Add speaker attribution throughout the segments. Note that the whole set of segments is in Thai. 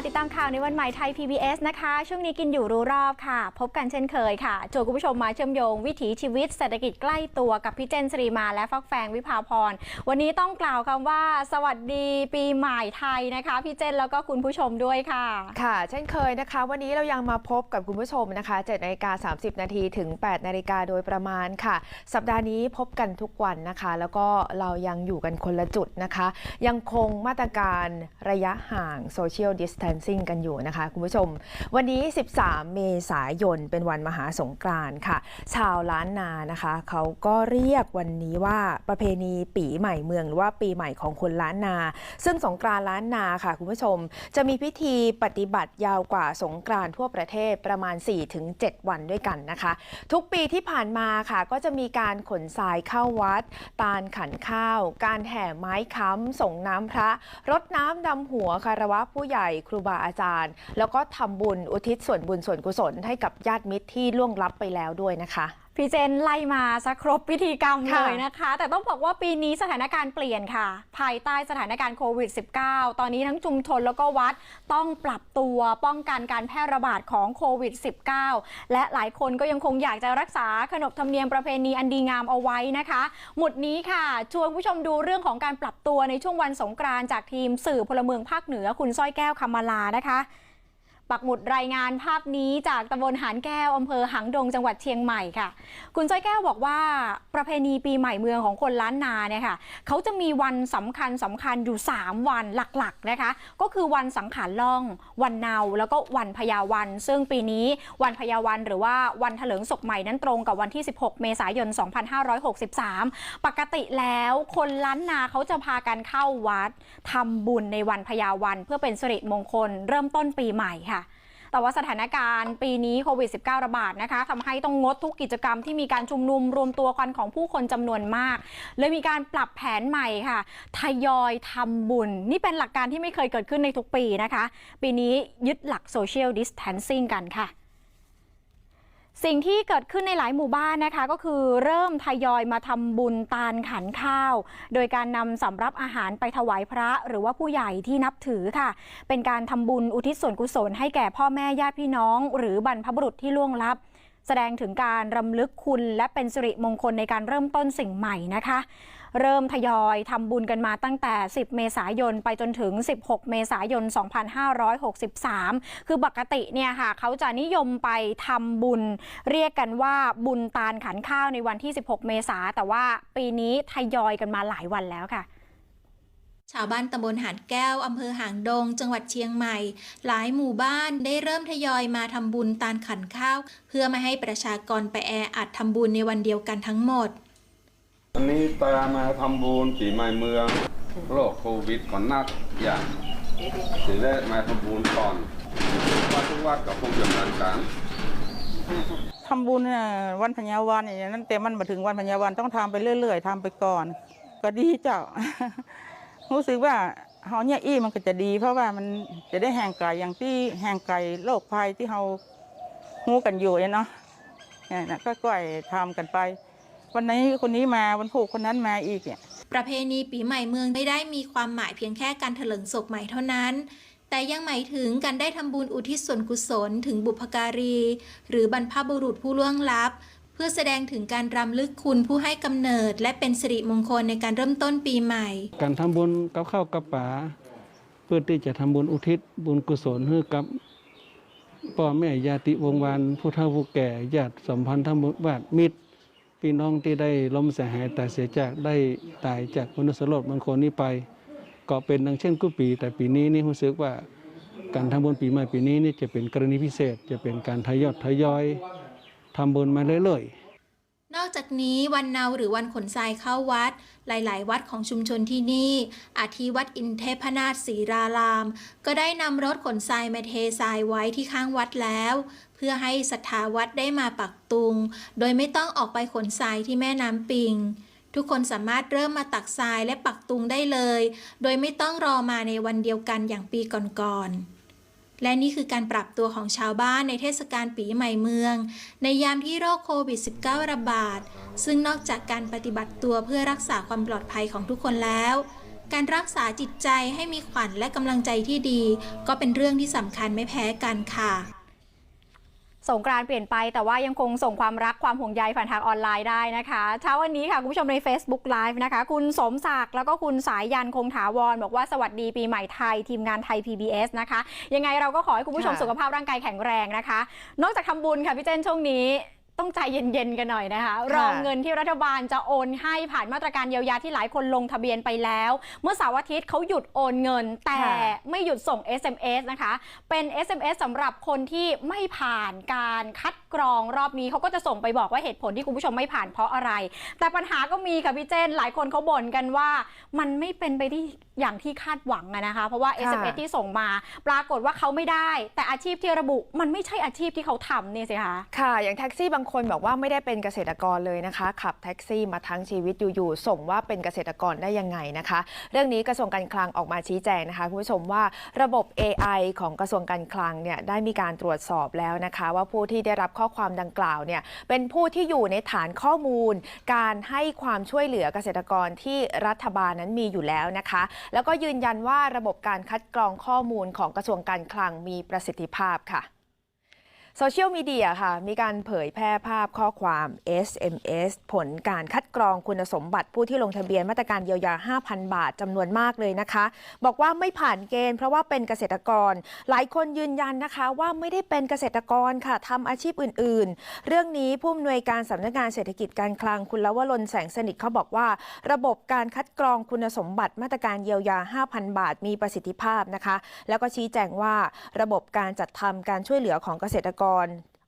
Speaker 1: มาติดตามข่าวในวันใหม่ไทย PBS นะคะ ช่วงนี้กินอยู่รู้รอบค่ะ พบกันเช่นเคยค่ะชวนคุณผู้ชมมาเชื่อมโยงวิถีชีวิตเศรษฐกิจใกล้ตัวกับพี่เจนสรีมาและฟักแฟงวิภาพร วันนี้ต้องกล่าวคำว่า สวัสดีปีใหม่ไทยนะคะพี่เจนแล้วก็คุณผู้ชมด้วยค่ะ
Speaker 2: ค่ะ เช่นเคยนะคะ วันนี้เรายังมาพบกับคุณผู้ชมนะคะ7นาฬิกา30 นาทีถึง 8 นาฬิกาโดยประมาณค่ะ สัปดาห์นี้พบกันทุกวันนะคะ แล้วก็เรายังอยู่กันคนละจุดนะคะ ยังคงมาตรการระยะห่าง Social Distancing กันอยู่นะคะคุณผู้ชม วันนี้ 13 เมษายนเป็นวันมหาสงกรานต์ค่ะ ชาวล้านนานะคะ เขาก็เรียกวันนี้ว่าประเพณีปีใหม่เมืองหรือว่าปีใหม่ของคนล้านนา ซึ่งสงกรานต์ล้านนาค่ะคุณผู้ชม จะมีพิธีปฏิบัติยาวกว่าสงกรานต์ทั่วประเทศประมาณ 4-7 วันด้วยกันนะคะ ทุกปีที่ผ่านมาค่ะก็จะมีการขนทรายเข้าวัด ตาลขันข้าว การแห่ไม้ค้ำส่งน้ำพระรดน้ำดำหัวคารวะผู้ใหญ่ครูบาอาจารย์ แล้วก็ทำบุญอุทิศส่วนบุญส่วนกุศลให้กับญาติมิตรที่ล่วงลับไปแล้วด้วยนะคะ
Speaker 1: พี่เจนไล่มาสักครบพิธีกรรม
Speaker 2: ค่ะ
Speaker 1: เลยนะคะ แต่ต้องบอกว่าปีนี้สถานการณ์เปลี่ยนค่ะ ภายใต้สถานการณ์โควิด -19 ตอนนี้ทั้งชุมชนแล้วก็วัดต้องปรับตัวป้องกันการแพร่ระบาดของโควิด -19 และหลายคนก็ยังคงอยากจะรักษาขนบธรรมเนียมประเพณีอันดีงามเอาไว้นะคะ หมุดนี้ค่ะ ชวนคุณผู้ชมดูเรื่องของการปรับตัวในช่วงวันสงกรานต์จากทีมสื่อพลเมืองภาคเหนือคุณสร้อยแก้วคำมาลานะคะ ปักหมุดรายงานภาพนี้จากตำบลหานแก้วอำเภอหางดงจังหวัดเชียงใหม่ค่ะ คุณจ้อยแก้วบอกว่าประเพณีปีใหม่เมืองของคนล้านนาเนี่ยค่ะเขาจะมีวันสำคัญสำคัญอยู่ 3 วันหลักๆนะคะ ก็คือวันสังขารล่อง วันเนาแล้วก็วันพญาวัน ซึ่งปีนี้วันพญาวันหรือว่าวันเถลิงศกใหม่นั้นตรงกับวันที่ 16 เมษายน 2563 ปกติแล้วคนล้านนาเขาจะพากันเข้าวัดทำบุญในวันพญาวัน เพื่อเป็นสิริมงคลเริ่มต้นปีใหม่ค่ะ แต่ว่าสถานการณ์ปีนี้โควิด -19 ระบาดนะคะทำให้ต้องงดทุกกิจกรรมที่มีการชุมนุมรวมตัวกันของผู้คนจำนวนมาก เลยมีการปรับแผนใหม่ค่ะ ทยอยทำบุญ นี่เป็นหลักการที่ไม่เคยเกิดขึ้นในทุกปีนะคะ ปีนี้ยึดหลักโซเชียลดิสแทนซิ่งกันค่ะ สิ่งที่เกิดขึ้นในหลายหมู่บ้านนะคะก็คือเริ่มทยอยมาทำบุญตาลขันข้าว โดยการนำสำรับอาหารไปถวายพระ หรือว่าผู้ใหญ่ที่นับถือค่ะ เป็นการทำบุญอุทิศส่วนกุศลให้แก่พ่อแม่ญาติพี่น้อง หรือบรรพบุรุษที่ล่วงลับ แสดงถึงการรำลึกคุณและเป็นสิริมงคลในการเริ่มต้นสิ่งใหม่นะคะ เริ่มทยอยทำบุญกันมาตั้งแต่ 10 เมษายนไปจนถึง 16 เมษายน 2563 คือปกติเนี่ยค่ะเขาจะนิยมไปทำบุญ เรียกกันว่าบุญตาลขันข้าวในวันที่ 16 เมษาแต่ว่าปีนี้ทยอยกันมาหลายวันแล้วค่ะ
Speaker 3: ชาวบ้านตำบลหาดแก้ว อำเภอหางดง จังหวัดเชียงใหม่ หลายหมู่บ้านได้เริ่มทยอยมาทำบุญตาลขันข้าว เพื่อไม่ให้ประชากรไปแออัดทำบุญในวันเดียวกันทั้งหมด
Speaker 4: วันนี้ตามาทำบุญปีใหม่เมืองโรคโควิดก่อนนักอย่างถึงได้มาทำบุญก่อนวัดทุกวัดกับคงดำเนินการ
Speaker 5: ทำบุญวันพญาวันอย่างนั้นแต่มันมาถึงวันพญาวันต้องทำไปเรื่อย ๆทำไปก่อน ก็ดีเจ้ารู้สึกว่าเฮาเนี่ยอี้มันก็จะดี เพราะว่ามันจะได้แห่งไกลอย่างที่แห่งไกลโรคภัยที่เฮาหูกันอยู่เนาะเนี่ยก็ก่อยทำกันไป วันนี้คนนี้มาวันผูกคนนั้นมาอีกเนี่ย
Speaker 3: ประเพณีปีใหม่เมืองไม่ได้มีความหมายเพียงแค่การเถลิงศพใหม่เท่านั้น แต่ยังหมายถึงการได้ทำบุญอุทิศส่วนกุศลถึงบุพการี หรือบรรพบุรุษผู้ล่วงลับ เพื่อแสดงถึงการรำลึกคุณผู้ให้กำเนิด และเป็นสิริมงคลในการเริ่มต้นปีใหม่
Speaker 6: การทำบุญกับข้าวกับป่าเพื่อที่จะทำบุญอุทิศบุญกุศลให้กับพ่อแม่ญาติวงศ์วานผู้เฒ่าผู้แก่ญาติสัมพันธ์ธรรมวาดมิตร พี่น้องที่ได้ล้มเสียหายแต่เสียจากได้ตายจากมนุษยโลกบางคนนี้ไป ก็เป็นดังเช่นกุปี แต่ปีนี้นี่รู้สึกว่าการทำบุญปีใหม่ปีนี้นี่จะเป็นกรณีพิเศษ จะเป็นการทยอยทยอยทำบุญมาเรื่อยๆ
Speaker 3: นอกจากนี้วันเนาหรือวันขนทรายเข้าวัด หลาย ๆ วัดของชุมชนที่นี่ อาทิวัดอินเทพนาถศรีราราม ก็ได้นำรถขนทรายมาเททรายไว้ที่ข้างวัดแล้ว เพื่อให้ศรัทธาวัดได้มาปักตุง โดยไม่ต้องออกไปขนทรายที่แม่น้ำปิงทุกคนสามารถเริ่มมาตักทรายและปักตุงได้เลย โดยไม่ต้องรอมาในวันเดียวกันอย่างปีก่อนๆ และนี่คือการปรับตัวของชาวบ้านในเทศกาลปีใหม่เมือง ในยามที่โรคโควิด -19 ระบาด ซึ่งนอกจากการปฏิบัติตัวเพื่อรักษาความปลอดภัยของทุกคนแล้ว การรักษาจิตใจให้มีขวัญและกำลังใจที่ดี ก็เป็นเรื่องที่สำคัญไม่แพ้กันค่ะ
Speaker 1: สงกรานต์เปลี่ยนไปแต่ว่ายังคงส่งความรักความห่วงใยผ่านทางออนไลน์ได้นะคะเช้าวันนี้ค่ะ คุณผู้ชมใน Facebook Live นะคะ คุณสมศักดิ์แล้วก็คุณสายยันคงถาวร บอกว่าสวัสดีปีใหม่ไทย ทีมงานไทย PBS นะคะ ยังไงเราก็ขอให้คุณผู้ชม
Speaker 2: ค่ะ
Speaker 1: สุขภาพร่างกายแข็งแรงนะคะ นอกจากทำบุญค่ะพี่เจนช่วงนี้ ต้องใจเย็นๆกันหน่อยนะคะรอเงินที่รัฐบาลจะโอนให้ผ่านมาตรการเยียวยาที่หลายคนลงทะเบียนไปแล้ว เมื่อเสาร์อาทิตย์เขาหยุดโอนเงิน แต่
Speaker 2: ค่ะ
Speaker 1: ไม่หยุดส่ง SMS นะคะ เป็น SMS สำหรับคนที่ไม่ผ่านการคัดกรองรอบนี้เขาก็จะส่งไปบอกว่าเหตุผลที่คุณผู้ชมไม่ผ่านเพราะอะไร แต่ปัญหาก็มีค่ะพี่เจนหลายคนเขาบ่นกันว่ามันไม่เป็นไปที่อย่างที่คาดหวังอะนะคะ เพราะว่า
Speaker 2: ค่ะ
Speaker 1: SMS ที่ส่งมา ปรากฏว่าเขาไม่ได้ แต่อาชีพที่ระบุมันไม่ใช่อาชีพที่เขาทำเนี่ยสิคะ
Speaker 2: ค่ะ อย่างแท็กซี่บางคนบอกว่าไม่ได้เป็นเกษตรกรเลยนะคะ ขับแท็กซี่มาทั้งชีวิตอยู่ๆส่งว่าเป็นเกษตรกรได้ยังไงนะคะ เรื่องนี้กระทรวงการคลังออกมาชี้แจงนะคะคุณผู้ชมว่าระบบ AI ของกระทรวงการคลังเนี่ยได้มีการตรวจสอบแล้วนะคะ ว่าผู้ที่ได้รับข้อความดังกล่าวเนี่ยเป็นผู้ที่อยู่ในฐานข้อมูล การให้ความช่วยเหลือเกษตรกรที่รัฐบาลนั้นมีอยู่แล้วนะคะ แล้วก็ยืนยันว่าระบบการคัดกรองข้อมูลของกระทรวงการคลังมีประสิทธิภาพค่ะ โซเชียลมีเดียค่ะ มีการเผยแพร่ภาพข้อความ SMS ผลการคัดกรองคุณสมบัติผู้ที่ลงทะเบียนมาตรการเยียวยา 5,000 บาทจำนวนมากเลยนะคะ บอกว่าไม่ผ่านเกณฑ์เพราะว่าเป็นเกษตรกร หลายคนยืนยันนะคะว่าไม่ได้เป็นเกษตรกรค่ะทำอาชีพอื่น ๆ เรื่องนี้ผู้อำนวยการสำนักงานเศรษฐกิจการคลังคุณลวรนแสงสนิทเขาบอกว่า ระบบการคัดกรองคุณสมบัติมาตรการเยียวยา 5,000 บาท มีประสิทธิภาพนะคะ แล้วก็ชี้แจงว่าระบบการจัดทำการช่วยเหลือของเกษตรกรกร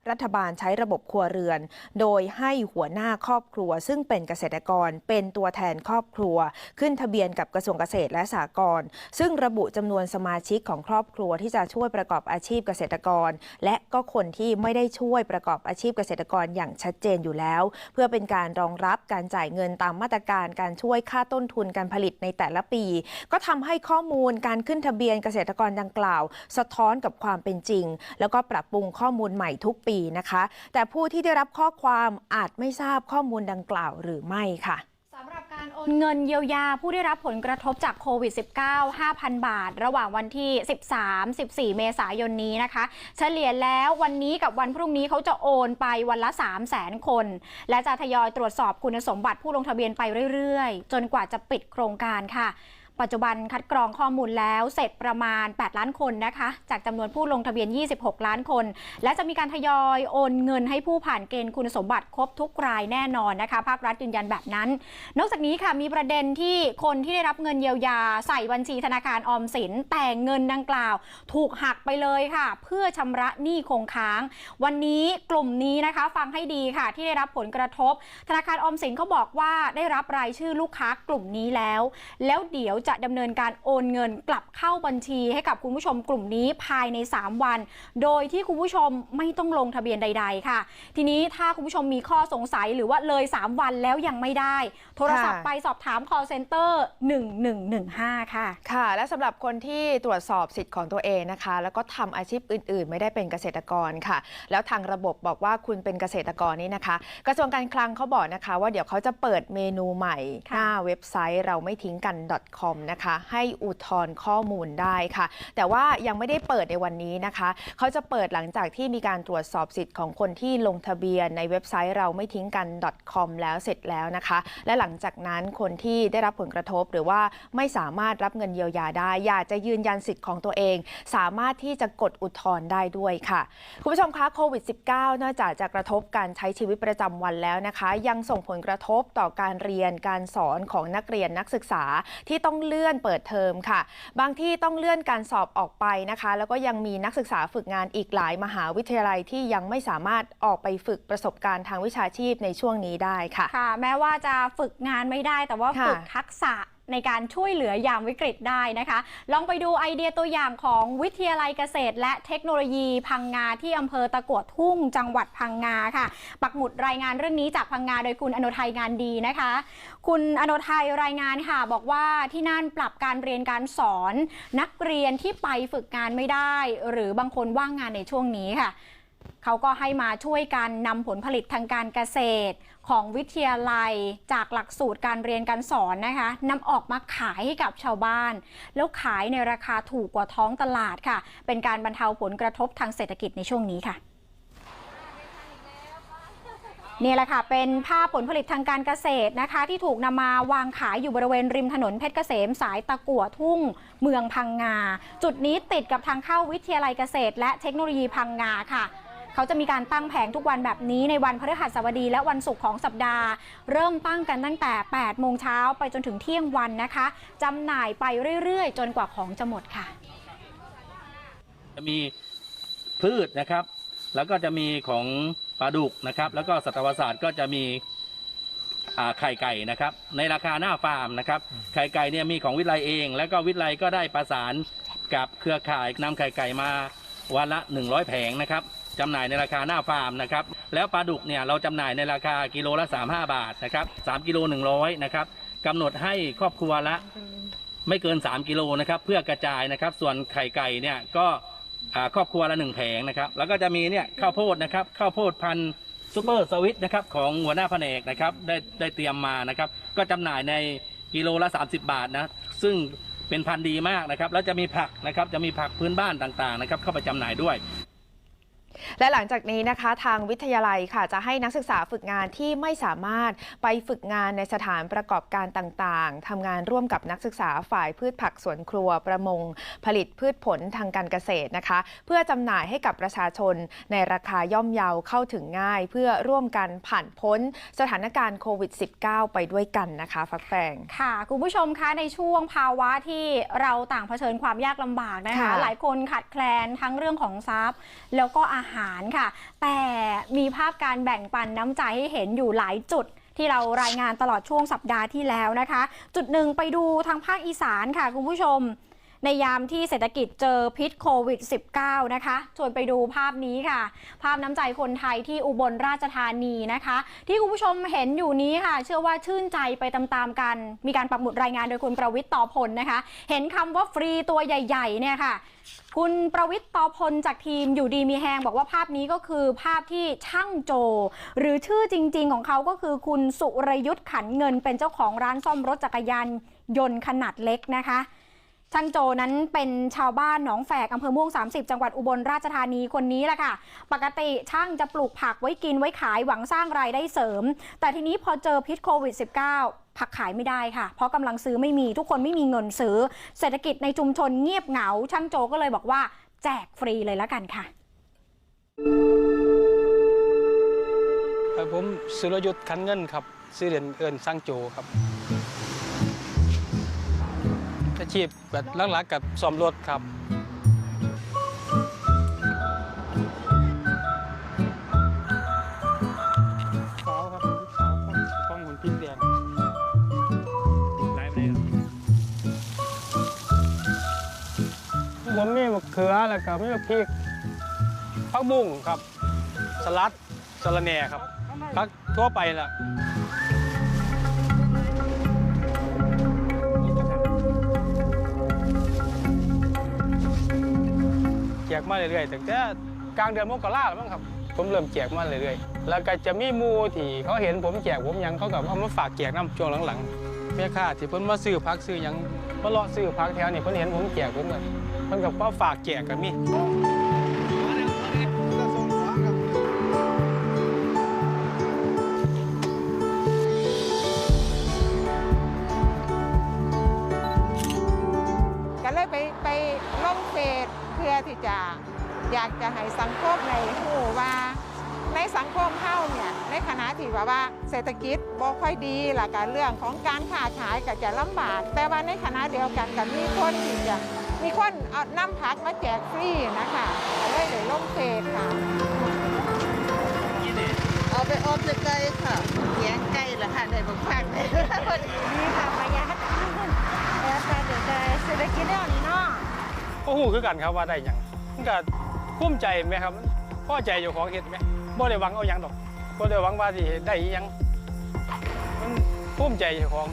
Speaker 2: รัฐบาลใช้ระบบครัวเรือน โดยให้หัวหน้าครอบครัว ซึ่งเป็นเกษตรกรเป็นตัวแทนครอบครัว ขึ้นทะเบียนกับกระทรวงเกษตรและสหกรณ์ซึ่งระบุจำนวนสมาชิกของครอบครัวที่จะช่วยประกอบอาชีพเกษตรกร และก็คนที่ไม่ได้ช่วยประกอบอาชีพเกษตรกรอย่างชัดเจนอยู่แล้ว เพื่อเป็นการรองรับการจ่ายเงินตามมาตรการการช่วยค่าต้นทุนการผลิตในแต่ละปี ก็ทำให้ข้อมูลการขึ้นทะเบียนเกษตรกรดังกล่าว สะท้อนกับความเป็นจริง แล้วก็ปรับปรุงข้อมูลใหม่ทุกปีนะคะ แต่ผู้ที่ได้รับข้อความอาจไม่ทราบข้อมูลดังกล่าวหรือไม่ค่ะ
Speaker 1: สำหรับการโอนเงินเยียวยาผู้ได้รับผลกระทบจากโควิด -19 5,000 บาท ระหว่างวันที่ 13-14 เมษายนนี้นะคะ เฉลี่ยแล้ววันนี้กับวันพรุ่งนี้เขาจะโอนไปวันละ 3 0 0 0 0 0 คน และจะทยอยตรวจสอบคุณสมบัติผู้ลงทะเบียนไปเรื่อยๆ จนกว่าจะปิดโครงการค่ะ ปัจจุบันคัดกรองข้อมูลแล้วเสร็จประมาณ 8 ล้านคนนะคะ จากจำนวนผู้ลงทะเบียน 26 ล้านคน และจะมีการทยอยโอนเงินให้ผู้ผ่านเกณฑ์คุณสมบัติครบทุกรายแน่นอนนะคะ ภาครัฐยืนยันแบบนั้น นอกจากนี้ค่ะมีประเด็นที่คนที่ได้รับเงินเยียวยาใส่บัญชีธนาคารออมสิน แต่เงินดังกล่าว ถูกหักไปเลยค่ะ เพื่อชำระหนี้คงค้าง วันนี้กลุ่มนี้นะคะฟังให้ดีค่ะที่ได้รับผลกระทบ ธนาคารออมสินเขาบอกว่าได้รับรายชื่อลูกค้ากลุ่มนี้แล้ว แล้วเดี๋ยวจะดำเนินการโอนเงินกลับเข้าบัญชีให้กับคุณผู้ชมกลุ่มนี้ภายใน 3 วัน โดยที่คุณผู้ชมไม่ต้องลงทะเบียนใด ๆ ค่ะ ทีนี้ถ้าคุณผู้ชมมีข้อสงสัยหรือว่าเลย 3 วันแล้วยังไม่ได้ โทรศัพท์ไปสอบถาม call center 1115 ค่ะ
Speaker 2: ค่ะ และสำหรับคนที่ตรวจสอบสิทธิ์ของตัวเองนะคะ แล้วก็ทำอาชีพอื่น ๆ ไม่ได้เป็นเกษตรกรค่ะ แล้วทางระบบบอกว่าคุณเป็นเกษตรกรนี่นะคะ กระทรวงการคลังเขาบอกนะคะ ว่าเดี๋ยวเขาจะเปิดเมนูใหม่ห
Speaker 1: ค่ะ
Speaker 2: น้าเว็บไซต์เราไม่ทิ้งกัน .com นะคะ ให้อุทธรณ์ข้อมูลได้ค่ะ แต่ว่ายังไม่ได้เปิดในวันนี้นะคะ เขาจะเปิดหลังจากที่มีการตรวจสอบสิทธิ์ของคนที่ลงทะเบียนในเว็บไซต์เราไม่ทิ้งกัน .com แล้วเสร็จแล้วนะคะ และหลังจากนั้นคนที่ได้รับผลกระทบหรือว่าไม่สามารถรับเงินเยียวยาได้ อยากจะยืนยันสิทธิ์ของตัวเอง สามารถที่จะกดอุทธรณ์ได้ด้วยค่ะ คุณผู้ชมคะโควิด -19 นอกจากจะกระทบการใช้ชีวิตประจำวันแล้วนะคะ ยังส่งผลกระทบต่อการเรียนการสอนของนักเรียนนักศึกษาที่ต้องเลื่อนเปิดเทอมค่ะ บางที่ต้องเลื่อนการสอบออกไปนะคะ แล้วก็ยังมีนักศึกษาฝึกงานอีกหลายมหาวิทยาลัยที่ยังไม่สามารถออกไปฝึกประสบการณ์ทางวิชาชีพในช่วงนี้ได้ค่ะ
Speaker 1: ค่ะ แม้ว่าจะฝึกงานไม่ได้แต่ว่า
Speaker 2: ค่ะ
Speaker 1: ฝึกทักษะ ในการช่วยเหลือยามวิกฤตได้นะคะ ลองไปดูไอเดียตัวอย่างของวิทยาลัยเกษตร และเทคโนโลยีพังงาที่อำเภอตะกัวทุ่ง จังหวัดพังงาค่ะ ปักหมุดรายงานเรื่องนี้จากพังงาโดยคุณอนุทัยงานดีนะคะ คุณอนุทัยรายงานค่ะ บอกว่าที่นั่นปรับการเรียนการสอน นักเรียนที่ไปฝึกงานไม่ได้ หรือบางคนว่างงานในช่วงนี้ค่ะ เขาก็ให้มาช่วยกันนำผลผลิตทางการเกษตร ของวิทยาลัยจากหลักสูตรการเรียนการสอนนะคะนำออกมาขายให้กับชาวบ้าน แล้วขายในราคาถูกกว่าท้องตลาดค่ะ เป็นการบรรเทาผลกระทบทางเศรษฐกิจในช่วงนี้ค่ะนี่แหละค่ะ เป็นภาพผลผลิตทางการเกษตรนะคะ ที่ถูกนำมาวางขายอยู่บริเวณริมถนนเพชรเกษมสายตะกั่วทุ่ง เมืองพังงา จุดนี้ติดกับทางเข้าวิทยาลัยเกษตร และเทคโนโลยีพังงาค่ะ เขาจะมีการตั้งแผงทุกวันแบบนี้ในวันพฤหัสบดีและวันศุกร์ของสัปดาห์ เริ่มตั้งกันตั้งแต่ 8 โมงเช้าไปจนถึงเที่ยงวันนะคะจำหน่ายไปเรื่อยๆ จนกว่าของจะหมดค่ะ
Speaker 7: จะมีพืชนะครับ แล้วก็จะมีของปลาดุกนะครับ แล้วก็สัตวศาสตร์ก็จะมีอ่าไข่ไก่นะครับ ในราคาหน้าฟาร์มนะครับ ไข่ไก่เนี่ยมีของวิทยาลัยเอง แล้วก็วิทยาลัยก็ได้ประสานกับเครือข่ายนำไข่ไก่มาวันละ 100 แผงนะครับ จำหน่ายในราคาหน้าฟาร์มนะครับแล้วปลาดุกเนี่ยเราจำหน่ายในราคากิโลละ 35 บาทนะครับ3กิโล100นะครับกำหนดให้ครอบครัวละไม่เกิน 3 กิโลนะครับเพื่อกระจายนะครับ ส่วนไข่ไก่เนี่ยก็ครอบครัวละหนึ่งแผงนะครับ แล้วก็จะมีเนี่ยข้าวโพดนะครับข้าวโพดพันธุ์ซูเปอร์สวิตนะครับของหัวหน้าแผนกนะครับได้ได้เตรียมมานะครับ ก็จำหน่ายในกิโลละ 30 บาทนะซึ่งเป็นพันธุ์ดีมากนะครับ แล้วจะมีผักนะครับจะมีผักพื้นบ้านต่างๆนะครับเข้าไปจำหน่ายด้วย
Speaker 2: และหลังจากนี้นะคะทางวิทยาลัยค่ะจะให้นักศึกษาฝึกงานที่ไม่สามารถไปฝึกงานในสถานประกอบการต่างๆทำงานร่วมกับนักศึกษาฝ่ายพืชผักสวนครัวประมง ผลิตพืชผลทางการเกษตรนะคะ เพื่อจำหน่ายให้กับประชาชนในราคาย่อมเยาเข้าถึงง่าย เพื่อร่วมกันผ่านพ้นสถานการณ์โควิด -19 ไปด้วยกันนะคะ ฟักแฟง
Speaker 1: ค่ะ คุณผู้ชมคะในช่วงภาวะที่เราต่างเผชิญความยากลำบากนะคะ
Speaker 2: ค่ะ
Speaker 1: หลายคนขาดแคลนทั้งเรื่องของทรัพย์ แล้วก็อาหารค่ะ แต่มีภาพการแบ่งปันน้ำใจให้เห็นอยู่หลายจุดที่เรารายงานตลอดช่วงสัปดาห์ที่แล้วนะคะ จุดหนึ่งไปดูทางภาคอีสานค่ะคุณผู้ชม ในยามที่เศรษฐกิจเจอพิษโควิด -19 นะคะ ชวนไปดูภาพนี้ค่ะ ภาพน้ำใจคนไทยที่อุบลราชธานีนะคะ ที่คุณผู้ชมเห็นอยู่นี้ค่ะ เชื่อว่าชื่นใจไปตามๆกัน มีการปักหมุดรายงานโดยคุณประวิทย์ต่อพลนะคะ เห็นคำว่าฟรีตัวใหญ่ๆเนี่ยค่ะคุณประวิทย์ต่อพลจากทีมอยู่ดีมีแฮงบอกว่าภาพนี้ก็คือภาพที่ช่างโจ หรือชื่อจริง ๆ ของเขาก็คือคุณสุรยุทธ์ขันเงินเป็นเจ้าของร้านซ่อมรถจักรยานยนต์ขนาดเล็กนะคะ ช่างโจนั้นเป็นชาวบ้านหนองแฝกอำเภอม่วง 30 จังหวัดอุบลราชธานีคนนี้แหละค่ะ ปกติช่างจะปลูกผักไว้กินไว้ขายหวังสร้างรายได้เสริม แต่ทีนี้พอเจอพิษโควิด -19 ผักขายไม่ได้ค่ะ เพราะกำลังซื้อไม่มีทุกคนไม่มีเงินซื้อ เศรษฐกิจในชุมชนเงียบเหงา ช่างโจก็เลยบอกว่า แจกฟรีเลยล้วกันค่ะ
Speaker 8: ผมสุรยุทธ์คันเงินครับ ซื้อเหรียญเอินสร้างโจครับ อาชีพแบบหลักๆกับซ่อมรถครับสาวครับสาวของของหุ่นพินแดงไล่ไปเลยผมมีมะเขือแล้วก็มีมะพริกผักบุ้งครับ สลัดสะระแหน่ครับพักทั่วไปล่ะ กมาเรื่อยๆตั้งแต่กลางเดือนมกราแล้วมั้งครับ ผมเริ่มแจกมาเรื่อยๆ แล้วก็จะมีมูที่เขาเห็นผมแจกผมยังเขาก็เอามาฝากแจกน้ำช่วงหลังๆแม่ค้าที่เพิ่นมาซื้อพักซื้อยังมาเลาะซื้อพักแถวนี่เพิ่นเห็นผมแจกผมก็เพิ่นก็มาฝากแจกกันมี
Speaker 9: พื่อที่จะอยากจะให้สังคมในหูว่าในสังคมเฮ้าเนี่ยในขณะที่ว่าว่าเศรษฐกิจบ่ค่อยดีหลักการเรื่องของการค้าขายก็จะลำบาก แต่ว่าในขณะเดียวกันก็มีคนที่จะมีคนเอาน้ำผักมาแจกฟรีนะคะเลยได้ลงเฟซค่ะ
Speaker 10: เอาไปออมจะไก่ค่ะเลี้ยงไก่ละค่ะได้บักพักเลย
Speaker 9: นี่ค่ะประหยัดแล้วแต่เดี๋ยวจะเศรษฐกิจเนี่ยนี่เนาะ
Speaker 8: ก็หู้คือกันครับว่าได้ยังก็ภูมิใจไหมครับพ่อใจอยู่ของเห็ดไหมบ่ได้หวังเอาหยังดอกบ่ได้หวังว่าสิได้ยังมันภูมิใจอยู่ของ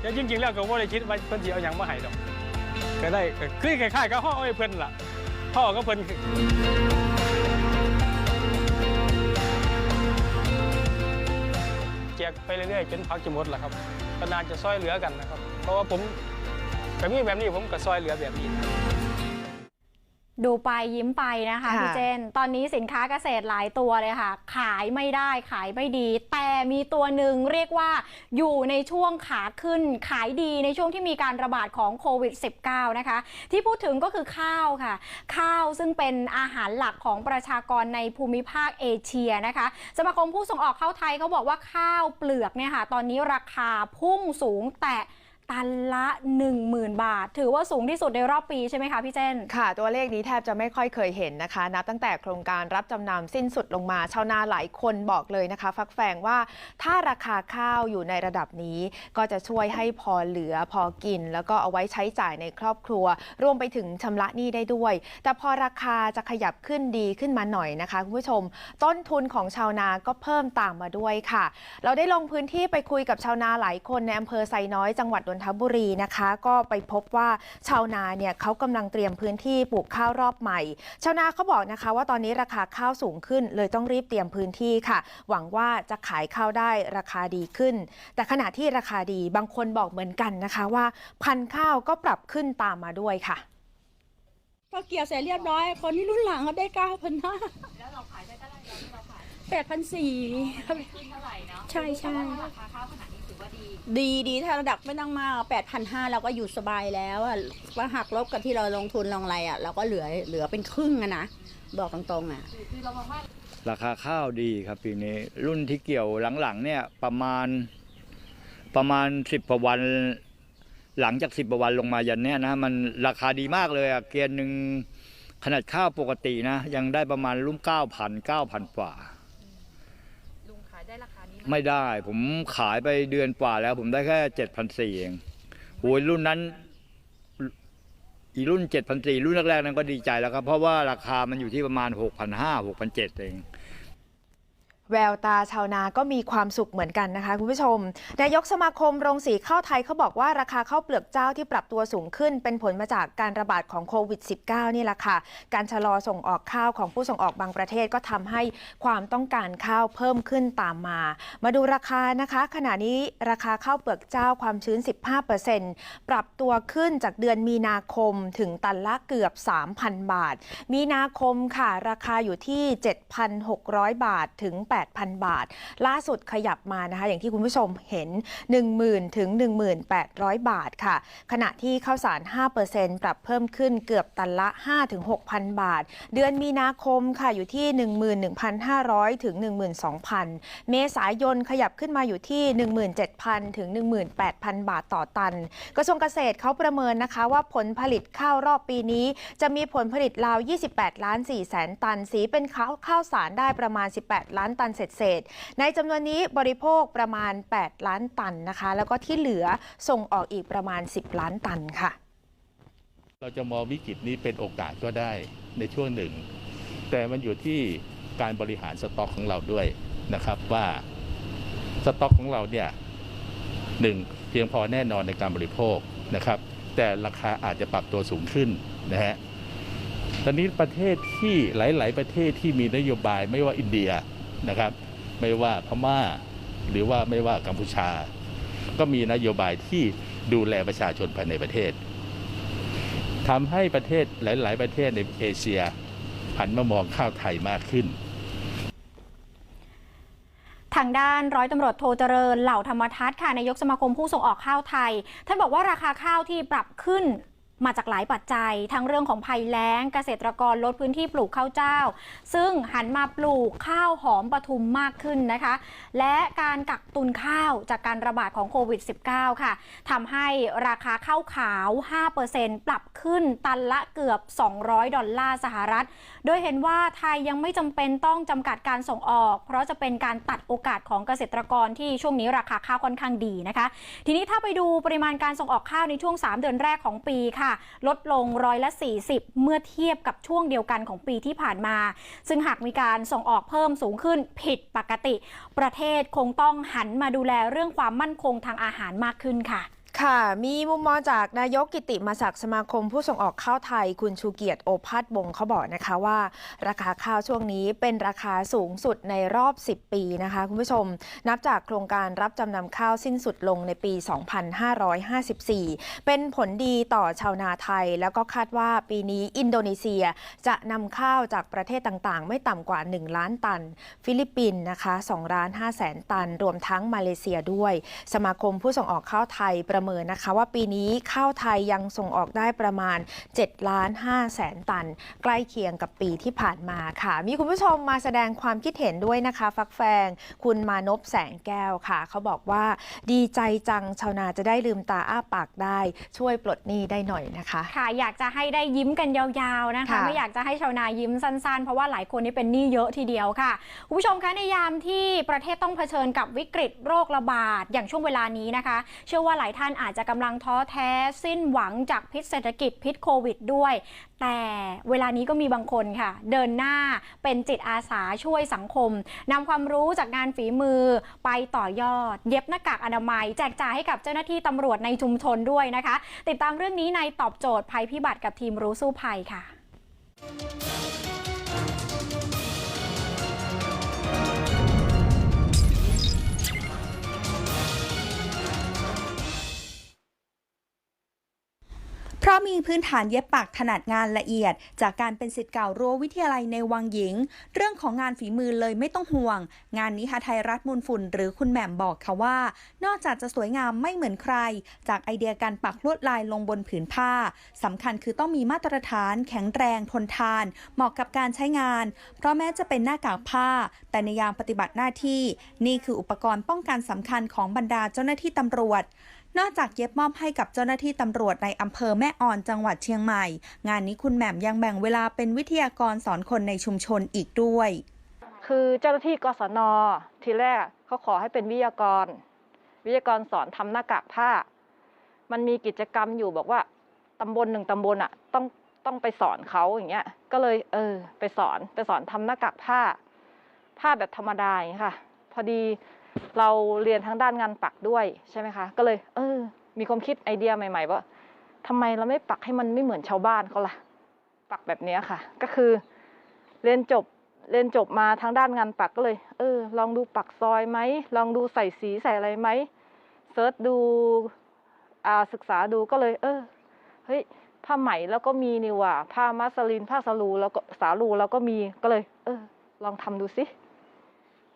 Speaker 8: แต่จริงๆแล้วก็บ่ได้คิดว่าเพิ่นสิเอาหยังมาให้ดอก ก็ได้ก็คือคล้ายๆกับห่ออ้อยเพิ่นล่ะพ่อก็เพิ่นแจกไปเรื่อยๆจนพักจะหมดล่ะครับก็นานจะซอยเหลือกันนะครับ เพราะว่าผมก็มีแบบนี้ผมก็ซอยเหลือแบบนี้
Speaker 1: ดูไปยิ้มไปนะคะ
Speaker 2: ค่ะ
Speaker 1: พี่เจน ตอนนี้สินค้าเกษตรหลายตัวเลยค่ะ ขายไม่ได้ขายไม่ดี แต่มีตัวหนึ่งเรียกว่าอยู่ในช่วงขาขึ้นขายดีในช่วงที่มีการระบาดของโควิด -19 นะคะ ที่พูดถึงก็คือข้าวค่ะ ข้าวซึ่งเป็นอาหารหลักของประชากรในภูมิภาคเอเชียนะคะสมาคมผู้ส่งออกข้าวไทยเขาบอกว่าข้าวเปลือกเนี่ยค่ะตอนนี้ราคาพุ่งสูงแต่ ตันละ 10,000 บาท ถือว่าสูงที่สุดในรอบปีใช่ไหมคะพี่เจน
Speaker 2: ค่ะ ตัวเลขนี้แทบจะไม่ค่อยเคยเห็นนะคะ นับตั้งแต่โครงการรับจำนำสิ้นสุดลงมา ชาวนาหลายคนบอกเลยนะคะ ฟักแฟงว่าถ้าราคาข้าวอยู่ในระดับนี้ ก็จะช่วยให้พอเหลือพอกิน แล้วก็เอาไว้ใช้จ่ายในครอบครัว รวมไปถึงชำระหนี้ได้ด้วย แต่พอราคาจะขยับขึ้นดีขึ้นมาหน่อยนะคะคุณผู้ชม ต้นทุนของชาวนาก็เพิ่มตามมาด้วยค่ะ เราได้ลงพื้นที่ไปคุยกับชาวนาหลายคนในอำเภอไซน้อยจังหวัดนนทบุรีนะคะ ก็ไปพบว่าชาวนาเนี่ยเขากำลังเตรียมพื้นที่ปลูกข้าวรอบใหม่ ชาวนาเขาบอกนะคะ ว่าตอนนี้ราคาข้าวสูงขึ้น เลยต้องรีบเตรียมพื้นที่ค่ะ หวังว่าจะขายข้าวได้ราคาดีขึ้น แต่ขณะที่ราคาดีบางคนบอกเหมือนกันนะคะว่า พันข้าวก็ปรับขึ้นตามมาด้วยค่ะ
Speaker 11: ก็เกี่ยวเสร็จเรียบร้อย คนที่รุ่นหลังเขาได้เก้าพันห้าแล้วเราขายได้เท่าไหร่เราขายแปดพันสี่ใช่ใช่ราคาข้าวขนาดนี้ถือว่า ดีดีถ้าระดับไม่ต้องมากแปดพันห้าเราก็อยู่สบายแล้วอะว่าหักลบกับที่เราลงทุนลงอะไรอะเราก็เหลือเหลือเป็นครึ่งอะนะบอกตรงๆอะ
Speaker 12: ราคาข้าวดีครับปีนี้ รุ่นที่เกี่ยวหลังๆเนี่ยประมาณประมาณสิบกว่าวัน หลังจากสิบกว่าวันลงมายันเนี้ยนะมันราคาดีมากเลยอะเกียนหนึ่งขนาดข้าวปกตินะ ยังได้ประมาณรุ่มเก้าพันเก้าพันกว่า
Speaker 2: ลุงขายได้ราคานี้
Speaker 12: ไม่ได้ ผมขายไปเดือนกว่าแล้ว ผมได้แค่เจ็ดพันสี่เองโอ้ยรุ่นนั้น อีรุ่นเจ็ดพันสี่รุ่นแรกๆนั้นก็ดีใจแล้วครับ เพราะว่าราคามันอยู่ที่ประมาณหกพันห้าหกพันเจ็ดเอง
Speaker 2: แววตาชาวนาก็มีความสุขเหมือนกันนะคะคุณผู้ชม นายกสมาคมโรงสีข้าวไทยเขาบอกว่าราคาข้าวเปลือกเจ้าที่ปรับตัวสูงขึ้น เป็นผลมาจากการระบาดของโควิด -19 นี่แหละค่ะ การชะลอส่งออกข้าวของผู้ส่งออกบางประเทศก็ทำให้ความต้องการข้าวเพิ่มขึ้นตามมา มาดูราคานะคะ ขณะนี้ราคาข้าวเปลือกเจ้าความชื้น 15%ปรับตัวขึ้นจากเดือนมีนาคมถึงตันละเกือบ 3,000 บาท มีนาคมค่ะ ราคาอยู่ที่ 7,600 บาทถึง8,000 บาท ล่าสุดขยับมานะคะ อย่างที่คุณผู้ชมเห็น 10,000 ถึง 1,800 บาทค่ะ ขณะที่ข้าวสาร 5%ปรับเพิ่มขึ้นเกือบตันละ 5-6,000 บาท เดือนมีนาคมค่ะอยู่ที่ 11,500 ถึง 12,000 เมษายนขยับขึ้นมาอยู่ที่ 17,000 ถึง 18,000 บาทต่อตัน กระทรวงเกษตรเขาประเมินนะคะว่าผลผลิตข้าวรอบปีนี้ จะมีผลผลิตราว 28 ล้าน4แสนตัน สีเป็นข้าวข้าวสารได้ประมาณ 18 ล้านตันเศษๆในจำนวนนี้บริโภคประมาณ 8 ล้านตันนะคะ แล้วก็ที่เหลือส่งออกอีกประมาณ 10 ล้านตันค่ะ
Speaker 13: เราจะมองวิกฤตนี้เป็นโอกาสก็ได้ในช่วงหนึ่ง แต่มันอยู่ที่การบริหารสต็อกของเราด้วยนะครับว่าสต็อกของเราเนี่ยหนึ่งเพียงพอแน่นอนในการบริโภคนะครับ แต่ราคาอาจจะปรับตัวสูงขึ้นนะฮะตอนนี้ประเทศที่หลาย ๆ ประเทศที่มีนโยบายไม่ว่าอินเดีย นะครับ ไม่ว่าพม่า หรือว่าไม่ว่ากัมพูชา ก็มีนโยบายที่ดูแลประชาชนภายในประเทศทำให้ประเทศหลาย ๆ ประเทศในเอเชียหันมามองข้าวไทยมากขึ้น
Speaker 1: ทางด้านร้อยตำรวจโทเจริญเหล่าธรรมทัศน์ค่ะนายกสมาคมผู้ส่งออกข้าวไทย ท่านบอกว่าราคาข้าวที่ปรับขึ้น มาจากหลายปัจจัย ทั้งเรื่องของภัยแล้งเกษตรกรลดพื้นที่ปลูกข้าวเจ้า ซึ่งหันมาปลูกข้าวหอมปทุมมากขึ้นนะคะ และการกักตุนข้าวจากการระบาดของโควิด -19 ค่ะทำให้ราคาข้าวขาว 5%ปรับขึ้นตันละเกือบ 200 ดอลลาร์สหรัฐ โดยเห็นว่าไทยยังไม่จำเป็นต้องจำกัดการส่งออก เพราะจะเป็นการตัดโอกาสของเกษตรกรที่ช่วงนี้ราคาข้าวค่อนข้างดีนะคะ ทีนี้ถ้าไปดูปริมาณการส่งออกข้าวในช่วง 3 เดือนแรกของปีค่ะลดลงร้อยละ 40 เมื่อเทียบกับช่วงเดียวกันของปีที่ผ่านมา ซึ่งหากมีการส่งออกเพิ่มสูงขึ้นผิดปกติ ประเทศคงต้องหันมาดูแลเรื่องความมั่นคงทางอาหารมากขึ้นค่ะ
Speaker 2: ค่ะ มีมุมมองจากนายกกิติมาศักดิ์สมาคมผู้ส่งออกข้าวไทย คุณชูเกียรติโอภาสบงเขาบอกนะคะว่า ราคาข้าวช่วงนี้เป็นราคาสูงสุดในรอบ 10 ปีนะคะ คุณผู้ชม นับจากโครงการรับจำนำข้าวสิ้นสุดลงในปี 2554 เป็นผลดีต่อชาวนาไทย แล้วก็คาดว่าปีนี้อินโดนีเซียจะนำข้าวจากประเทศต่างๆ ไม่ต่ำกว่า 1 ล้านตัน ฟิลิปปินส์นะคะ2ล้าน5แสนตัน รวมทั้งมาเลเซียด้วย สมาคมผู้ส่งออกข้าวไทยประเมินนะคะ ว่าปีนี้ข้าวไทยยังส่งออกได้ประมาณ7ล้าน5แสนตัน ใกล้เคียงกับปีที่ผ่านมาค่ะ มีคุณผู้ชมมาแสดงความคิดเห็นด้วยนะคะ ฟักแฟง คุณมานพแสงแก้วค่ะ เขาบอกว่าดีใจจังชาวนาจะได้ลืมตาอ้าปากได้ ช่วยปลดหนี้ได้หน่อยนะคะ
Speaker 1: ค่ะ อยากจะให้ได้ยิ้มกันยาวๆนะคะ
Speaker 2: ค่ะ
Speaker 1: ไม่อยากจะให้ชาวนายิ้มสั้นๆ เพราะว่าหลายคนนี่เป็นหนี้เยอะทีเดียวค่ะคุณผู้ชมคะในยามที่ประเทศต้องเผชิญกับวิกฤตโรคระบาดอย่างช่วงเวลานี้นะคะ เชื่อว่าหลายท่านอาจจะกำลังท้อแท้สิ้นหวังจากพิษเศรษฐกิจพิษโควิดด้วย แต่เวลานี้ก็มีบางคนค่ะ เดินหน้าเป็นจิตอาสาช่วยสังคมนำความรู้จากงานฝีมือไปต่อยอด เย็บหน้ากากอนามัย แจกจ่ายให้กับเจ้าหน้าที่ตำรวจในชุมชนด้วยนะคะ ติดตามเรื่องนี้ในตอบโจทย์ภัยพิบัติกับทีมรู้สู้ภัยค่ะ
Speaker 14: ราะมีพื้นฐานเย็บปักถนัดงานละเอียด จากการเป็นศิษย์เก่ารั้ววิทยาลัยในวังหญิง เรื่องของงานฝีมือเลยไม่ต้องห่วง งานนี้หาไทยรัฐมูลฝุ่น หรือคุณแหม่มบอกค่ะว่า นอกจากจะสวยงามไม่เหมือนใคร จากไอเดียการปักลวดลายลงบนผืนผ้าสำคัญคือต้องมีมาตรฐาน แข็งแรงทนทาน เหมาะกับการใช้งาน เพราะแม้จะเป็นหน้ากากผ้า แต่ในยามปฏิบัติหน้าที่ นี่คืออุปกรณ์ป้องกันสำคัญของบรรดาเจ้าหน้าที่ตำรวจ นอกจากเย็บมอบให้กับเจ้าหน้าที่ตำรวจในอำเภอแม่ออนจังหวัดเชียงใหม่ งานนี้คุณแหม่มยังแบ่งเวลาเป็นวิทยากรสอนคนในชุมชนอีกด้วย
Speaker 15: คือเจ้าหน้าที่กศนทีแรกเขาขอให้เป็นวิทยากร วิทยากรสอนทำหน้ากากผ้า มันมีกิจกรรมอยู่บอกว่าตำบลหนึ่งตำบลอะต้องต้องไปสอนเขาอย่างเงี้ย ก็เลยเออ ไปสอนไปสอนทำหน้ากากผ้า ผ้าแบบธรรมดาอย่างเงี้ยค่ะ พอดี เราเรียนทางด้านงานปักด้วยใช่ไหมคะ ก็เลย เออ มีความคิดไอเดียใหม่ ๆ ว่าทำไมเราไม่ปักให้มันไม่เหมือนชาวบ้านเขาล่ะ ปักแบบนี้ค่ะ ก็คือ เรียนจบเรียนจบมาทางด้านงานปักก็เลย เออ ลองดูปักซอยไหมลองดูใส่สีใส่อะไรไหมเซิร์ชดูอ่าศึกษาดูก็เลย เออเฮ้ยผ้าไหมแล้วก็มีนี่หว่าผ้ามัสลินผ้าสลูแล้วก็สาลูแล้วก็มีก็เลย เออ ลองทำดูสิ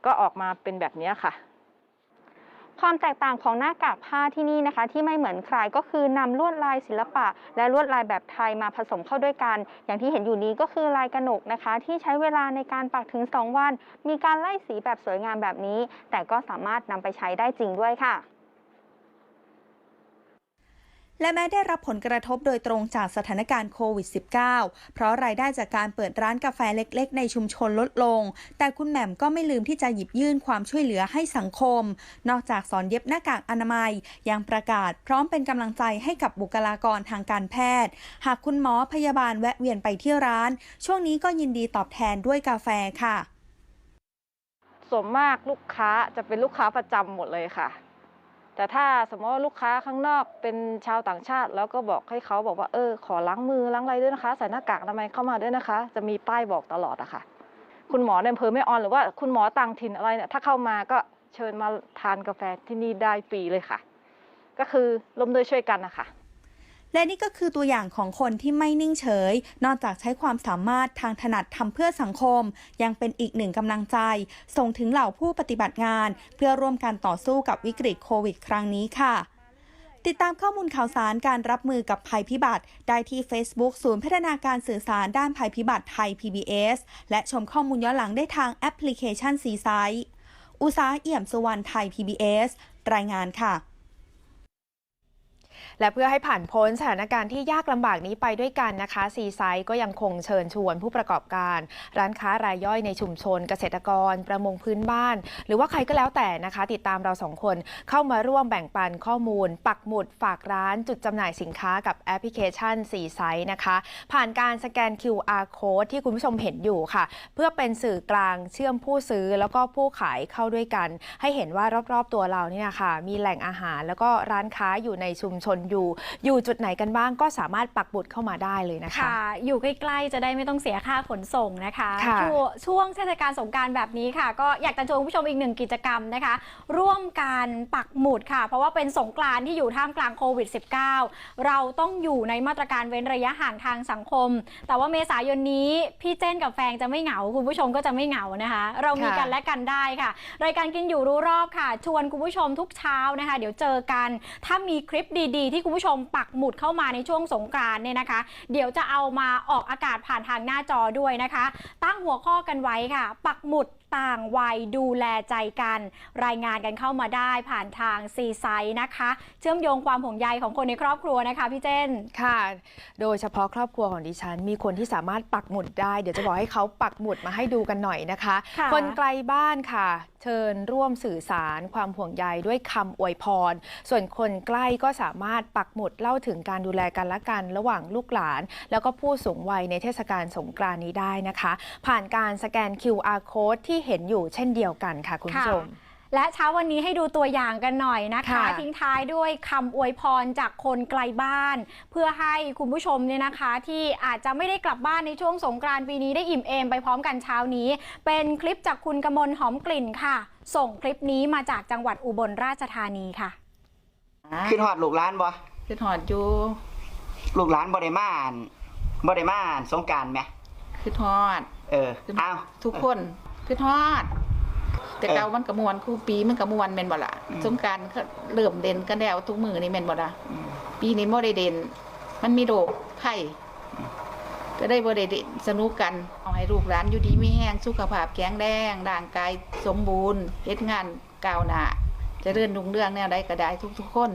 Speaker 15: ก็ออกมาเป็นแบบนี้ค่ะ
Speaker 16: ความแตกต่างของหน้ากากผ้าที่นี่นะคะ ที่ไม่เหมือนใครก็คือนำลวดลายศิลปะ และลวดลายแบบไทยมาผสมเข้าด้วยกัน อย่างที่เห็นอยู่นี้ก็คือลายกระหนกนะคะ ที่ใช้เวลาในการปักถึง 2 วัน มีการไล่สีแบบสวยงามแบบนี้ แต่ก็สามารถนำไปใช้ได้จริงด้วยค่ะ
Speaker 14: และแม้ได้รับผลกระทบโดยตรงจากสถานการณ์โควิด -19 เพราะรายได้จากการเปิดร้านกาแฟเล็ก ๆ ในชุมชนลดลง แต่คุณแหม่มก็ไม่ลืมที่จะหยิบยื่นความช่วยเหลือให้สังคม นอกจากสอนเย็บหน้ากากอนามัย ยังประกาศพร้อมเป็นกำลังใจให้กับบุคลากรทางการแพทย์ หากคุณหมอพยาบาลแวะเวียนไปที่ร้าน ช่วงนี้ก็ยินดีตอบแทนด้วยกาแฟค่ะ
Speaker 15: ส่วนมากลูกค้าจะเป็นลูกค้าประจำหมดเลยค่ะ แต่ถ้าสมมติว่าลูกค้าข้างนอกเป็นชาวต่างชาติแล้วก็บอกให้เขาบอกว่าเออขอล้างมือล้างอะไรด้วยนะคะใส่หน้ากากอนามัยเข้ามาด้วยนะคะ จะมีป้ายบอกตลอดอะค่ะ คุณหมอในอำเภอแม่ออนหรือว่าคุณหมอต่างถิ่นอะไรเนี่ยถ้าเข้ามาก็เชิญมาทานกาแฟที่นี่ได้ฟรีเลยค่ะ ก็คือร่วมด้วยช่วยกันนะคะ
Speaker 14: และนี่ก็คือตัวอย่างของคนที่ไม่นิ่งเฉย นอกจากใช้ความสามารถทางถนัดทำเพื่อสังคม ยังเป็นอีกหนึ่งกำลังใจ ส่งถึงเหล่าผู้ปฏิบัติงาน เพื่อร่วมกันต่อสู้กับวิกฤตโควิด ครั้งนี้ค่ะ ติดตามข้อมูลข่าวสารการรับมือกับภัยพิบัติ ได้ที่ Facebook ศูนย์พัฒนาการสื่อสารด้านภัยพิบัติไทย PBS และชมข้อมูลย้อนหลังได้ทางแอปพลิเคชันซีไซต์อุษาเอี่ยมสุวรรณไทย PBS รายงานค่ะ
Speaker 2: และเพื่อให้ผ่านพ้นสถานการณ์ที่ยากลำบากนี้ไปด้วยกันนะคะซีไซต์ก็ยังคงเชิญชวนผู้ประกอบการ ร้านค้ารายย่อยในชุมชน เกษตรกร ประมงพื้นบ้าน หรือว่าใครก็แล้วแต่นะคะ ติดตามเราสองคนเข้ามาร่วมแบ่งปันข้อมูล ปักหมุดฝากร้านจุดจำหน่ายสินค้ากับแอปพลิเคชันซีไซต์นะคะ ผ่านการสแกน QR code ที่คุณผู้ชมเห็นอยู่ค่ะ เพื่อเป็นสื่อกลางเชื่อมผู้ซื้อแล้วก็ผู้ขายเข้าด้วยกัน ให้เห็นว่ารอบๆตัวเราเนี่ยค่ะมีแหล่งอาหารแล้วก็ร้านค้าอยู่ในชุมชนอยู่ อยู่จุดไหนกันบ้างก็สามารถปักบุดเข้ามาได้เลยนะคะ
Speaker 1: ค่ะ อยู่ใกล้ๆจะได้ไม่ต้องเสียค่าขนส่งนะคะ
Speaker 2: ค่ะ
Speaker 1: ช่วงช่วงเทศกาลสงกรารแบบนี้ค่ะ ก็อยากจะชวนคุณผู้ชมอีกหนึ่งกิจกรรมนะคะ ร่วมการปักหมุดค่ะ เพราะว่าเป็นสงกรานต์ที่อยู่ท่ามกลางโควิด -19 เราต้องอยู่ในมาตรการเว้นระยะห่างทางสังคม แต่ว่าเมษายนนี้พี่เจนกับแฟงจะไม่เหงา คุณผู้ชมก็จะไม่เหงานะคะ เรามี
Speaker 2: ค่ะ
Speaker 1: กันและกันได้ค่ะ รายการกินอยู่รู้รอบค่ะ ชวนคุณผู้ชมทุกเช้านะคะ เดี๋ยวเจอกัน ถ้ามีคลิปดีๆที่คุณผู้ชมปักหมุดเข้ามาในช่วงสงกรานเนี่ยนะคะ เดี๋ยวจะเอามาออกอากาศผ่านทางหน้าจอด้วยนะคะ ตั้งหัวข้อกันไว้ค่ะ ปักหมุด ต่างวัยดูแลใจกัน รายงานกันเข้ามาได้ผ่านทางซีไซต์นะคะ เชื่อมโยงความห่วงใยของคนในครอบครัวนะคะพี่เจน
Speaker 2: ค่ะ โดยเฉพาะครอบครัวของดิฉัน มีคนที่สามารถปักหมุดได้เดี๋ยวจะบอกให้เขาปักหมุดมาให้ดูกันหน่อยนะคะ
Speaker 1: ค่ะ
Speaker 2: คนไกลบ้านค่ะ เชิญร่วมสื่อสารความห่วงใยด้วยคำอวยพร ส่วนคนใกล้ก็สามารถปักหมุดเล่าถึงการดูแลกันและกันระหว่างลูกหลาน แล้วก็ผู้สูงวัยในเทศกาลสงกรานต์นี้ได้นะคะ ผ่านการสแกน QR code ที่เห็นอยู่เช่นเดียวกันค่ะคุณผู้ชม
Speaker 1: ค่ะและเช้าวันนี้ให้ดูตัวอย่างกันหน่อยนะคะ
Speaker 2: ค่ะ
Speaker 1: ทิ้งท้ายด้วยคำอวยพรจากคนไกลบ้าน เพื่อให้คุณผู้ชมเนี่ยนะคะ ที่อาจจะไม่ได้กลับบ้านในช่วงสงกรานต์ปีนี้ได้อิ่มเอมไปพร้อมกันเช้านี้ เป็นคลิปจากคุณกมลหอมกลิ่นค่ะ ส่งคลิปนี้มาจากจังหวัดอุบลราชธานีค่ะ
Speaker 17: ขึ้นหอดลูกหลานบ่
Speaker 10: คือหอดอยู่
Speaker 17: ลูกหลานบ่ได้มาอ่านบ่ได้มาอ่านสงกรารไหม
Speaker 10: คือหอด
Speaker 17: เอออ้าว
Speaker 10: ทุกคน คือหอด แต่เก่ามันกระมวลคู่ปีมันกระมวลแม่นบ่ล่ะสงกรารเริ่มเด่นกันแล้วทุกมือนี่แม่นบ่ล่ะปีนี้บ่ได้เด่น มันมีโรคไข้ก็ได้บ่ได้เด่นสนุกกันเอาให้ลูกหลานอยู่ดีมีแห้งสุขภาพแข็งแรงร่างกายสมบูรณ์เฮ็ดงานก้าวหน้าเจะเรื่อนรุ่งเรื่องแนวใดก็ได้ทุกๆคน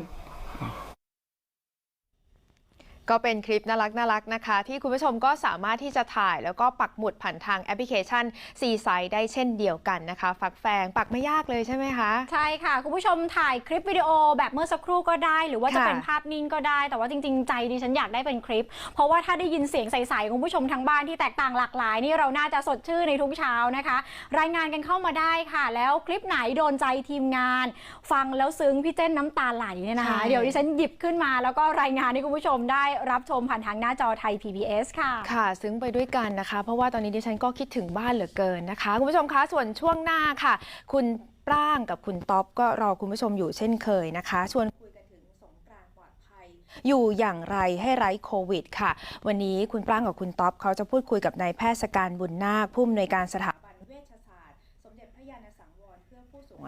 Speaker 2: ก็เป็นคลิปน่ารักน่ารักนะคะ ที่คุณผู้ชมก็สามารถที่จะถ่ายแล้วก็ปักหมุดผ่านทางแอปพลิเคชันซีไซได้เช่นเดียวกันนะคะฝักแฟงปักไม่ยากเลยใช่ไหมคะ
Speaker 1: ใช่ค่ะ คุณผู้ชมถ่ายคลิปวิดีโอแบบเมื่อสักครู่ก็ได้ หรือว่าจะ
Speaker 2: ค่ะ
Speaker 1: เป็นภาพนิ่งก็ได้ แต่ว่าจริง ๆ ใจดิฉันอยากได้เป็นคลิป เพราะว่าถ้าได้ยินเสียงใสๆของคุณผู้ชมทางบ้านที่แตกต่างหลากหลายนี่เราน่าจะสดชื่นในทุกเช้านะคะ รายงานกันเข้ามาได้ค่ะ แล้วคลิปไหนโดนใจทีมงาน ฟังแล้วซึ้งพี่เจ้นน้ำตาไหลเนี่ยนะคะ
Speaker 2: ใช่
Speaker 1: เดี๋ยวดิฉันหยิบขึ้นมาแล้วก็รายงานให้คุณผู้ชมได้รับชมผ่านทางหน้าจอไทย PBS ค่ะ
Speaker 2: ค่ะซึ้งไปด้วยกันนะคะ เพราะว่าตอนนี้ดิฉันก็คิดถึงบ้านเหลือเกินนะคะ คุณผู้ชมคะ ส่วนช่วงหน้าค่ะ คุณปร้างกับคุณท็อปก็รอคุณผู้ชมอยู่เช่นเคยนะคะ ชวนคุยกันถึงสงกรานต์ปลอดภัย อยู่อย่างไรให้ไร้โควิด ค่ะ วันนี้คุณปร้างกับคุณท็อปเขาจะพูดคุยกับนายแพทย์สการบุญนาคผู้อำนวยการสถาบัน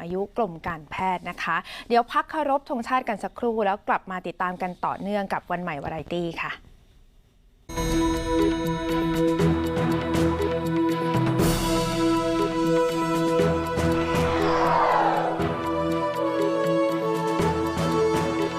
Speaker 2: อายุกลุ่มการแพทย์นะคะ เดี๋ยวพักคารบธงชาติกันสักครู่ แล้วกลับมาติดตามกันต่อเนื่องกับวันใหม่วารตี้ค่ะ